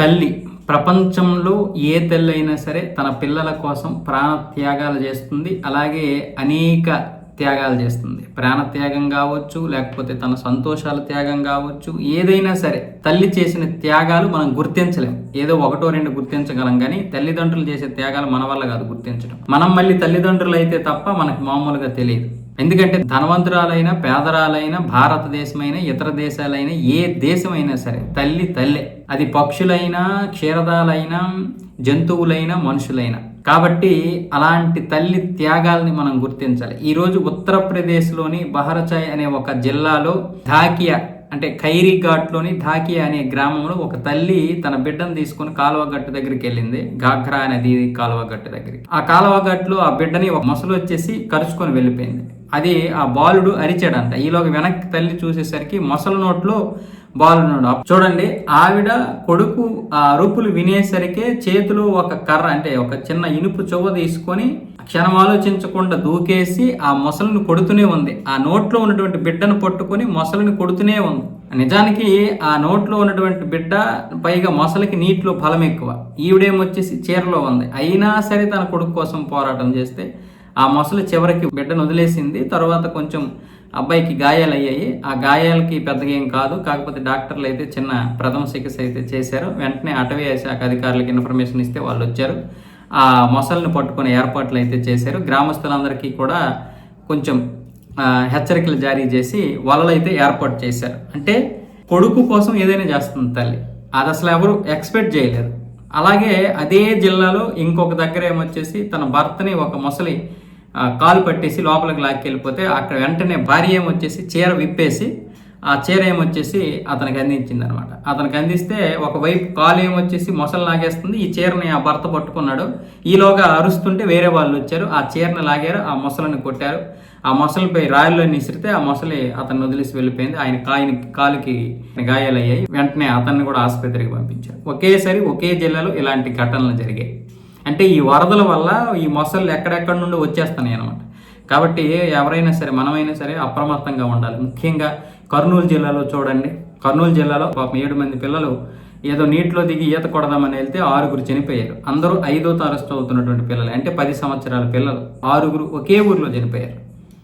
తల్లి ప్రపంచంలో ఏ తల్లి అయినా సరే తన పిల్లల కోసం ప్రాణ త్యాగాలు చేస్తుంది. అలాగే అనేక త్యాగాలు చేస్తుంది. ప్రాణ త్యాగం కావచ్చు లేకపోతే తన సంతోషాల త్యాగం కావచ్చు ఏదైనా సరే తల్లి చేసిన త్యాగాలు మనం గుర్తించలేం. ఏదో ఒకటో రెండు గుర్తించగలం కానీ తల్లిదండ్రులు చేసే త్యాగాలు మన వల్ల కాదు గుర్తించడం మనం మళ్ళీ తల్లిదండ్రులు అయితే తప్ప మనకు మామూలుగా తెలియదు. ఎందుకంటే ధనవంతురాలైన పేదరాలైన భారతదేశమైన ఇతర దేశాలైన ఏ దేశమైనా సరే తల్లి తల్లే. అది పక్షులైనా క్షీరదాలైనా జంతువులైనా మనుషులైనా. కాబట్టి అలాంటి తల్లి త్యాగాల్ని మనం గుర్తించాలి. ఈరోజు ఉత్తరప్రదేశ్లోని బహరచాయ్ అనే ఒక జిల్లాలో ధాకియా అంటే ఖైరీ ఘాట్లోని ధాకియా అనే గ్రామంలో ఒక తల్లి తన బిడ్డను తీసుకుని కాలువ గట్టు దగ్గరికి వెళ్ళింది. ఘాఘ్రా నది కాలువ గట్టు దగ్గరికి. ఆ కాలువ గట్టులో ఆ బిడ్డని ఒక మొసలు వచ్చేసి కరుచుకొని వెళ్ళిపోయింది. అది ఆ బాలుడు అరిచాడంట. ఈలోగా వెనక్కి తల్లి చూసేసరికి మొసల నోట్లో బాలుడు చూడండి ఆవిడ కొడుకు ఆ అరుపులు వినేసరికే చేతిలో ఒక కర్ర అంటే ఒక చిన్న ఇనుపు చువ్వ తీసుకొని క్షణం ఆలోచించకుండా దూకేసి ఆ మొసలిని కొడుతూనే ఉంది. ఆ నోట్లో ఉన్నటువంటి బిడ్డను పట్టుకొని మొసలిని కొడుతూనే ఉంది. నిజానికి ఆ నోట్లో ఉన్నటువంటి బిడ్డ పైగా మొసలికి నీటిలో బలం ఎక్కువ. ఈవిడేమొచ్చేసి చీరలో ఉంది. అయినా సరే తన కొడుకు కోసం పోరాటం చేస్తే ఆ మొసలి చివరికి బిడ్డను వదిలేసింది. తర్వాత కొంచెం అబ్బాయికి గాయాలు అయ్యాయి ఆ గాయాలకి పెద్దగా ఏం కాదు. కాకపోతే డాక్టర్లు అయితే చిన్న ప్రథమ చికిత్స అయితే చేశారు. వెంటనే అటవీ శాఖ అధికారులకు ఇన్ఫర్మేషన్ ఇస్తే వాళ్ళు వచ్చారు. ఆ మొసలిని పట్టుకునే ఏర్పాట్లు అయితే చేశారు. గ్రామస్తులందరికీ కూడా కొంచెం హెచ్చరికలు జారీ చేసి వలలు అయితే ఏర్పాటు చేశారు. అంటే కొడుకు కోసం ఏదైనా చేస్తుంది తల్లి. అది అసలు ఎవరు ఎక్స్పెక్ట్ చేయలేదు అలాగే అదే జిల్లాలో ఇంకొక దగ్గర ఏమొచ్చేసి తన భర్తని ఒక మొసలి కాలు పట్టేసి లోపలికి లాక్కెళ్ళిపోతే అక్కడ వెంటనే భార్య ఏమొచ్చేసి చీర విప్పేసి ఆ చీర ఏమొచ్చేసి అతనికి అందించింది అనమాట అతనికి అందిస్తే ఒకవైపు కాలు ఏమొచ్చేసి మొసలు లాగేస్తుంది ఈ చీరని ఆ భర్త పట్టుకున్నాడు. ఈలోగా అరుస్తుంటే వేరే వాళ్ళు వచ్చారు ఆ చీరని లాగారు ఆ మొసలను కొట్టారు. ఆ మొసలిపై రాయిలో నిసిరితే ఆ మొసలి అతన్ని వదిలేసి వెళ్ళిపోయింది. ఆయన కాయని కాలుకి గాయాలయ్యాయి. వెంటనే అతన్ని కూడా ఆసుపత్రికి పంపించారు. ఒకేసారి ఒకే జిల్లాలో ఇలాంటి ఘటనలు జరిగాయి. అంటే ఈ వరదల వల్ల ఈ మొసళ్ళు ఎక్కడెక్కడ నుండి వచ్చేస్తున్నాయి అనమాట కాబట్టి ఎవరైనా సరే మనమైనా సరే అప్రమత్తంగా ఉండాలి. ముఖ్యంగా కర్నూలు జిల్లాలో చూడండి. కర్నూలు జిల్లాలో పాపం ఏడు మంది పిల్లలు ఏదో నీటిలో దిగి ఈత కొడదామని వెళ్తే ఆరుగురు చనిపోయారు. అందరూ ఐదో తరగతి చదువుతున్నటువంటి పిల్లలు. అంటే పది సంవత్సరాల పిల్లలు. ఆరుగురు ఒకే ఊరిలో చనిపోయారు.